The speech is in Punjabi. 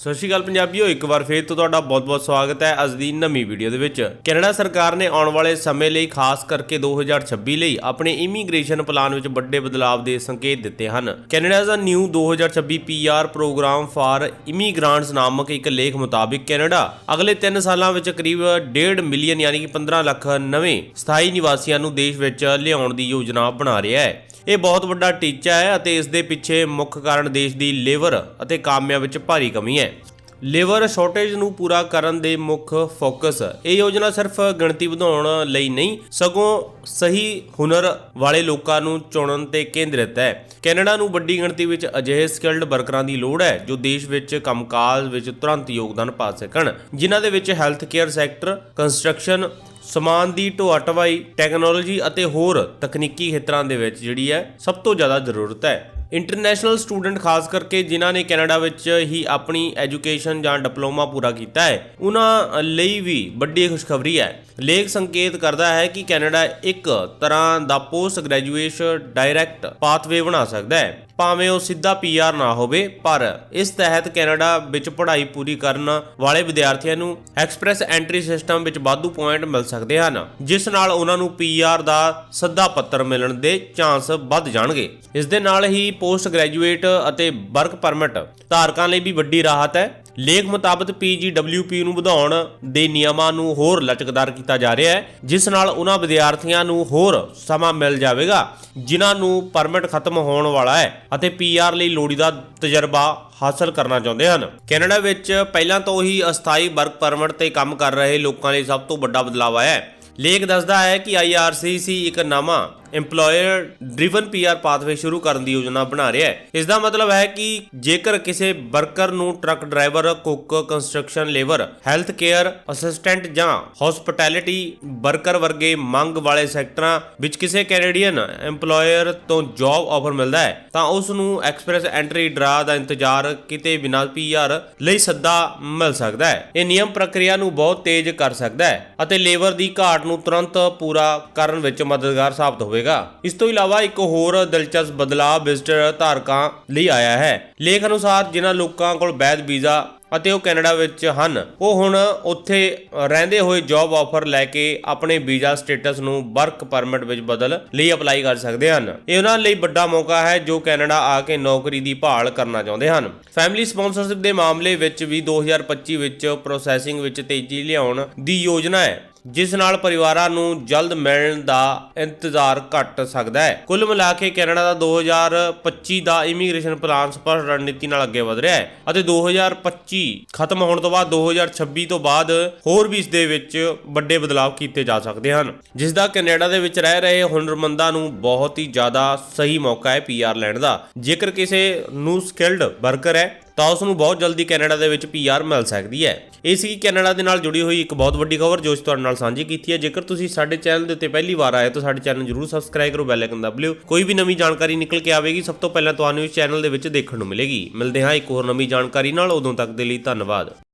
ਸਤਿ ਸ਼੍ਰੀ ਅਕਾਲ ਪੰਜਾਬੀਓ, ਇੱਕ ਵਾਰ ਫੇਰ ਤੋਂ ਤੁਹਾਡਾ ਬਹੁਤ-ਬਹੁਤ ਸਵਾਗਤ ਹੈ ਅੱਜ ਦੀ ਨਵੀਂ ਵੀਡੀਓ ਦੇ ਵਿੱਚ। ਕੈਨੇਡਾ ਸਰਕਾਰ ਨੇ ਆਉਣ ਵਾਲੇ ਸਮੇਂ ਲਈ ਖਾਸ ਕਰਕੇ 2026 ਲਈ ਆਪਣੇ ਇਮੀਗ੍ਰੇਸ਼ਨ ਪਲਾਨ ਵਿੱਚ ਵੱਡੇ ਬਦਲਾਅ ਦੇ ਸੰਕੇਤ ਦਿੱਤੇ ਹਨ। Canada the new 2026 PR program for immigrants ਨਾਮਕ ਇੱਕ ਲੇਖ ਮੁਤਾਬਿਕ ਕੈਨੇਡਾ ਅਗਲੇ 3 ਸਾਲਾਂ ਵਿੱਚ ਕਰੀਬ 1.5 ਮਿਲੀਅਨ ਯਾਨੀ ਕਿ 15 ਲੱਖ ਨਵੇਂ ਸਥਾਈ ਨਿਵਾਸੀਆਂ ਨੂੰ ਦੇਸ਼ ਵਿੱਚ ਲਿਆਉਣ ਦੀ ਯੋਜਨਾ ਬਣਾ ਰਿਹਾ ਹੈ। ਇਹ ਬਹੁਤ ਵੱਡਾ ਟੀਚਾ ਹੈ ਅਤੇ ਇਸ ਦੇ ਪਿੱਛੇ ਮੁੱਖ ਕਾਰਨ ਦੇਸ਼ ਦੀ ਲੇਬਰ ਅਤੇ ਕਾਮਿਆਂ ਵਿੱਚ ਭਾਰੀ ਕਮੀ ਹੈ। ਲੇਬਰ ਸ਼ਾਰਟੇਜ ਨੂੰ ਪੂਰਾ ਕਰਨ ਦੇ ਮੁੱਖ ਫੋਕਸ ਇਹ ਯੋਜਨਾ ਸਿਰਫ ਗਿਣਤੀ ਵਧਾਉਣ ਲਈ ਨਹੀਂ, ਸਗੋਂ ਸਹੀ ਹੁਨਰ ਵਾਲੇ ਲੋਕਾਂ ਨੂੰ ਚੁਣਨ ਤੇ ਕੇਂਦਰਿਤ ਹੈ। ਕੈਨੇਡਾ ਨੂੰ ਵੱਡੀ ਗਿਣਤੀ ਵਿੱਚ ਅਜਿਹੇ ਸਕਿਲਡ ਵਰਕਰਾਂ ਦੀ ਲੋੜ ਹੈ ਜੋ ਦੇਸ਼ ਵਿੱਚ ਕੰਮਕਾਜ ਵਿੱਚ ਤੁਰੰਤ ਯੋਗਦਾਨ ਪਾ ਸਕਣ। ਜਿਨ੍ਹਾਂ ਦੇ ਵਿੱਚ ਹੈਲਥ ਕੇਅਰ ਸੈਕਟਰ, ਕੰਸਟਰਕਸ਼ਨ ਸਮਾਨ ਦੀ ਢੋਆ ਢਵਾਈ ਟੈਕਨੋਲੋਜੀ ਅਤੇ ਹੋਰ ਤਕਨੀਕੀ ਖੇਤਰਾਂ ਦੇ ਵਿੱਚ ਜਿਹੜੀ ਹੈ ਸਭ ਤੋਂ ਜ਼ਿਆਦਾ ਜ਼ਰੂਰਤ ਹੈ। ਇੰਟਰਨੈਸ਼ਨਲ ਸਟੂਡੈਂਟ ਖਾਸ ਕਰਕੇ ਜਿਨ੍ਹਾਂ ਨੇ ਕੈਨੇਡਾ ਵਿੱਚ ਹੀ ਆਪਣੀ ਐਜੂਕੇਸ਼ਨ ਜਾਂ ਡਿਪਲੋਮਾ ਪੂਰਾ ਕੀਤਾ ਹੈ, ਉਹਨਾਂ ਲਈ ਵੀ ਵੱਡੀ ਖੁਸ਼ਖਬਰੀ ਹੈ। ਲੇਖ ਸੰਕੇਤ ਕਰਦਾ ਹੈ ਕਿ ਕੈਨੇਡਾ ਇੱਕ ਤਰ੍ਹਾਂ ਦਾ ਪੋਸਟ ਗ੍ਰੈਜੂਏਸ਼ਨ ਡਾਇਰੈਕਟ ਪਾਥਵੇ ਬਣਾ ਸਕਦਾ ਹੈ। ਭਾਵੇਂ ਉਹ ਸਿੱਧਾ ਪੀਆਰ ਨਾ ਹੋਵੇ, ਪਰ ਇਸ ਤਹਿਤ ਕੈਨੇਡਾ ਵਿੱਚ ਪੜ੍ਹਾਈ ਪੂਰੀ ਕਰਨ ਵਾਲੇ ਵਿਦਿਆਰਥੀਆਂ ਨੂੰ ਐਕਸਪ੍ਰੈਸ ਐਂਟਰੀ ਸਿਸਟਮ ਵਿੱਚ ਵਾਧੂ ਪੁਆਇੰਟ ਮਿਲ ਸਕਦੇ ਹਨ, ਜਿਸ ਨਾਲ ਉਹਨਾਂ ਨੂੰ ਪੀਆਰ ਦਾ ਸੱਦਾ ਪੱਤਰ ਮਿਲਣ ਦੇ ਚਾਂਸ ਵੱਧ ਜਾਣਗੇ। ਇਸ ਦੇ ਨਾਲ ਹੀ ਪੋਸਟ ਗ੍ਰੈਜੂਏਟ ਅਤੇ ਵਰਕ ਪਰਮਿਟ ਧਾਰਕਾਂ ਲਈ ਵੀ ਵੱਡੀ ਰਾਹਤ ਹੈ। ਲੇਖ ਮੁਤਾਬਕ ਪੀਜੀਡਬਲਯੂਪੀ ਨੂੰ ਵਧਾਉਣ ਦੇ ਨਿਯਮਾਂ ਨੂੰ ਹੋਰ ਲਚਕਦਾਰ ਕੀਤਾ ਜਾ ਰਿਹਾ ਹੈ, ਜਿਸ ਨਾਲ ਉਹਨਾਂ ਵਿਦਿਆਰਥੀਆਂ ਨੂੰ ਹੋਰ ਸਮਾਂ ਮਿਲ ਜਾਵੇਗਾ, ਜਿਨ੍ਹਾਂ ਨੂੰ ਪਰਮਿਟ ਖਤਮ ਹੋਣ ਵਾਲਾ ਹੈ ਅਤੇ ਪੀਆਰ ਲਈ ਲੋੜੀਂਦਾ ਤਜਰਬਾ ਹਾਸਲ ਕਰਨਾ ਚਾਹੁੰਦੇ ਹਨ। ਕੈਨੇਡਾ ਵਿੱਚ ਪਹਿਲਾਂ ਤੋਂ ਹੀ ਅਸਥਾਈ ਵਰਕ ਪਰਮਿਟ ਤੇ ਕੰਮ ਕਰ ਰਹੇ ਲੋਕਾਂ ਲਈ ਸਭ ਤੋਂ ਵੱਡਾ ਬਦਲਾਅ ਆਇਆ ਹੈ। ਲੇਖ ਦੱਸਦਾ ਹੈ ਕਿ IRCC ਇੱਕ ਨਵਾਂ EMPLOYER ਡਰਿਵਨ PR ਪਾਥਵੇ ਸ਼ੁਰੂ ਕਰਨ ਦੀ ਯੋਜਨਾ ਬਣਾ ਰਿਹਾ ਹੈ। ਇਸ ਦਾ ਮਤਲਬ ਹੈ ਕਿ ਜੇਕਰ ਕਿਸੇ ਵਰਕਰ ਨੂੰ truck driver, cook, construction labour, health care assistant ਜਾਂ ਹਸਪਿਟੈਲਿਟੀ ਵਰਕਰ ਵਰਗੇ ਮੰਗ ਵਾਲੇ ਸੈਕਟਰਾਂ ਵਿੱਚ ਕਿਸੇ ਕੈਨੇਡੀਅਨ EMPLOYER ਤੋਂ ਜੌਬ ਆਫਰ ਮਿਲਦਾ ਹੈ, ਤਾਂ ਉਸ ਨੂੰ ਐਕਸਪ੍ਰੈਸ ਐਂਟਰੀ ਡਰਾ ਦਾ ਇੰਤਜ਼ਾਰ ਕਿਤੇ ਬਿਨਾਂ PR ਲਈ ਸੱਦਾ ਮਿਲ ਸਕਦਾ ਹੈ। ਇਹ ਨਿਯਮ ਪ੍ਰਕਿਰਿਆ ਨੂੰ ਬਹੁਤ ਤੇਜ਼ ਕਰ ਸਕਦਾ ਹੈ ਅਤੇ ਲੇਬਰ ਦੀ ਘਾਟ ਨੂੰ ਤੁਰੰਤ ਪੂਰਾ ਕਰਨ ਵਿੱਚ ਮਦਦਗਾਰ ਸਾਬਤ ਹੋਵੇਗਾ। ਇਸ ਤੋਂ ਇਲਾਵਾ ਇੱਕ ਹੋਰ ਦਿਲਚਸਪ ਬਦਲਾਅ ਵਿਜ਼ਟਰ ਧਾਰਕਾਂ ਲਈ ਆਇਆ ਹੈ। ਲੇਖ ਅਨੁਸਾਰ ਜਿਨ੍ਹਾਂ ਲੋਕਾਂ ਕੋਲ ਵੈਧ ਵੀਜ਼ਾ ਅਤੇ ਉਹ ਕੈਨੇਡਾ ਵਿੱਚ ਹਨ, ਉਹ ਹੁਣ ਉੱਥੇ ਰਹਿੰਦੇ ਹੋਏ ਜੌਬ ਆਫਰ ਲੈ ਕੇ ਆਪਣੇ ਵੀਜ਼ਾ ਸਟੇਟਸ ਨੂੰ ਵਰਕ ਪਰਮਿਟ ਵਿੱਚ ਬਦਲ ਲਈ ਅਪਲਾਈ ਕਰ ਸਕਦੇ ਹਨ। ਇਹ ਉਹਨਾਂ ਲਈ ਵੱਡਾ ਮੌਕਾ ਹੈ ਜੋ ਕੈਨੇਡਾ ਆ ਕੇ ਨੌਕਰੀ ਦੀ ਭਾਲ ਕਰਨਾ ਚਾਹੁੰਦੇ ਹਨ। ਫੈਮਿਲੀ ਸਪਾਂਸਰਸ਼ਿਪ ਦੇ ਮਾਮਲੇ ਵਿੱਚ ਵੀ 2025 ਵਿੱਚ ਪ੍ਰੋਸੈਸਿੰਗ ਵਿੱਚ ਤੇਜ਼ੀ ਲਿਆਉਣ ਦੀ ਯੋਜਨਾ ਹੈ। ਜਿਸ ਨਾਲ ਪਰਿਵਾਰਾਂ ਨੂੰ ਜਲਦ ਮਿਲਣ ਦਾ ਇੰਤਜ਼ਾਰ ਘਟ ਸਕਦਾ ਹੈ। ਕੁੱਲ ਮਿਲਾ ਕੇ ਕੈਨੇਡਾ ਦਾ 2025 ਦਾ ਇਮੀਗ੍ਰੇਸ਼ਨ ਪਲਾਨ ਸਪਸ਼ਟ ਰਣਨੀਤੀ ਨਾਲ ਅੱਗੇ ਵਧ ਰਿਹਾ ਹੈ ਅਤੇ 2025 ਖਤਮ ਹੋਣ ਤੋਂ ਬਾਅਦ 2026 ਤੋਂ ਬਾਅਦ ਹੋਰ ਵੀ ਇਸ ਦੇ ਵਿੱਚ ਵੱਡੇ ਬਦਲਾਅ ਕੀਤੇ ਜਾ ਸਕਦੇ ਹਨ। ਜਿਸ ਦਾ ਕੈਨੇਡਾ ਦੇ ਵਿੱਚ ਰਹਿ ਰਹੇ ਹੁਨਰਮੰਦਾਂ ਨੂੰ ਬਹੁਤ ਹੀ ਜ਼ਿਆਦਾ ਸਹੀ ਮੌਕਾ ਹੈ ਪੀਆਰ ਲੈਣ ਦਾ। ਜੇਕਰ ਕਿਸੇ ਨੂੰ ਸਕਿਲਡ ਵਰਕਰ ਹੈ ਤਾਂ ਉਸ ਨੂੰ ਬਹੁਤ ਜਲਦੀ ਕੈਨੇਡਾ ਦੇ ਵਿੱਚ ਪੀਆਰ ਮਿਲ ਸਕਦੀ ਹੈ। ਇਹ ਸੀ ਕੈਨੇਡਾ ਦੇ ਨਾਲ ਜੁੜੀ ਹੋਈ ਇੱਕ ਬਹੁਤ ਵੱਡੀ ਖਬਰ ਜੋ ਅਸੀਂ ਤੁਹਾਡੇ ਨਾਲ ਸਾਂਝੀ ਕੀਤੀ ਹੈ। ਜੇਕਰ ਤੁਸੀਂ ਸਾਡੇ ਚੈਨਲ ਦੇ ਉੱਤੇ ਪਹਿਲੀ ਵਾਰ ਆਏ ਤਾਂ ਸਾਡੇ ਚੈਨਲ ਨੂੰ ਜਰੂਰ ਸਬਸਕ੍ਰਾਈਬ ਕਰੋ, ਬੈਲ ਆਈਕਨ ਦਬ ਲਿਓ ਕੋਈ ਵੀ ਨਵੀਂ ਜਾਣਕਾਰੀ ਨਿਕਲ ਕੇ ਆਵੇਗੀ, ਸਭ ਤੋਂ ਪਹਿਲਾਂ ਤੁਹਾਨੂੰ ਇਸ ਚੈਨਲ ਦੇ ਵਿੱਚ ਦੇਖਣ ਨੂੰ ਮਿਲੇਗੀ। ਮਿਲਦੇ ਹਾਂ ਇੱਕ ਹੋਰ ਨਵੀਂ ਜਾਣਕਾਰੀ ਨਾਲ। ਉਦੋਂ ਤੱਕ ਦੇ ਲਈ ਧੰਨਵਾਦ।